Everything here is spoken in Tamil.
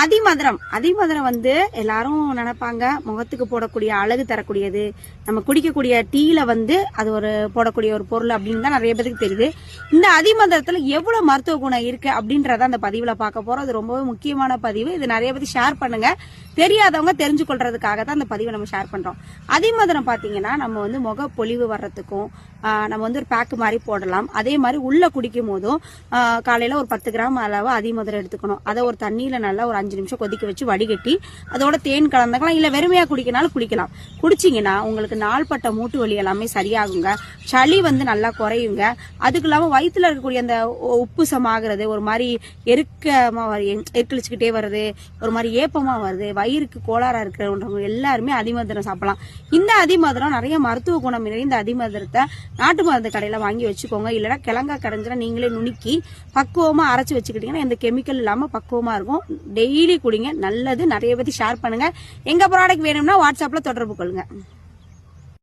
அதிமதுரம். அதிமதுரம் வந்து எல்லாரும் நினைப்பாங்க முகத்துக்கு போடக்கூடிய அழகு தரக்கூடியது. நம்ம குடிக்கக்கூடிய டீல வந்து அது ஒரு போடக்கூடிய ஒரு பொருள் அப்படின்னு தான் நிறைய பேருக்கு தெரியுது. இந்த அதிமதுரத்துல எவ்வளவு மருத்துவ குணம் இருக்கு அப்படின்றத அந்த பதிவுல பார்க்க போறோம். அது ரொம்பவே முக்கியமான பதிவு. இது நிறைய பேருக்கு ஷேர் பண்ணுங்க. தெரியாதவங்க தெரிஞ்சு கொள்றதுக்காக தான் அந்த பதிவை நம்ம ஷேர் பண்றோம். அதிமதுரம் பாத்தீங்கன்னா நம்ம வந்து முக பொலிவு வர்றதுக்கும் நம்ம வந்து ஒரு பேக்கு மாதிரி போடலாம். அதே மாதிரி உள்ள குடிக்கும் போதும் காலையில ஒரு பத்து கிராம் அளவு அதிமதுரம் எடுத்துக்கணும். அதை ஒரு தண்ணியில நல்லா ஒரு அஞ்சு நிமிஷம் கொதிக்க வச்சு வடிகட்டி அதோட தேன் கலந்துக்கலாம் இல்லை வெறுமையா குடிக்கனாலும் குடிக்கலாம். குடிச்சிங்கன்னா உங்களுக்கு நாள்பட்ட மூட்டு வலி எல்லாமே சரியாகுங்க. சளி வந்து நல்லா குறையுங்க. அதுக்கு இல்லாமல் வயிற்றுல இருக்கக்கூடிய அந்த உப்பு உப்புசம் ஆகுறது ஒரு மாதிரி எருக்கமாக வரு- வருது ஒரு மாதிரி ஏப்பமாக வருது வயிறுக்கு கோளாறாக இருக்கிறவங்க எல்லாருமே அதிமதுரம் சாப்பிடலாம். இந்த அதிமதுரம் நிறைய மருத்துவ குணம் நிறைந்த அதிமதுரத்தை நாட்டு மருந்து கடையில் வாங்கி வச்சுக்கோங்க. இல்லைன்னா கிழங்கா கடைஞ்சினா நீங்களே நுணுக்கி பக்குவமாக அரைச்சி வச்சுக்கிட்டீங்கன்னா எந்த கெமிக்கல் இல்லாமல் பக்குவமாக இருக்கும். டெய்லி குடிங்க. நல்லது. நிறைய பற்றி ஷேர் பண்ணுங்க. எங்க ப்ராடக்ட் வேணும்னா வாட்ஸ்அப்ல தொடர்பு கொள்ளுங்க.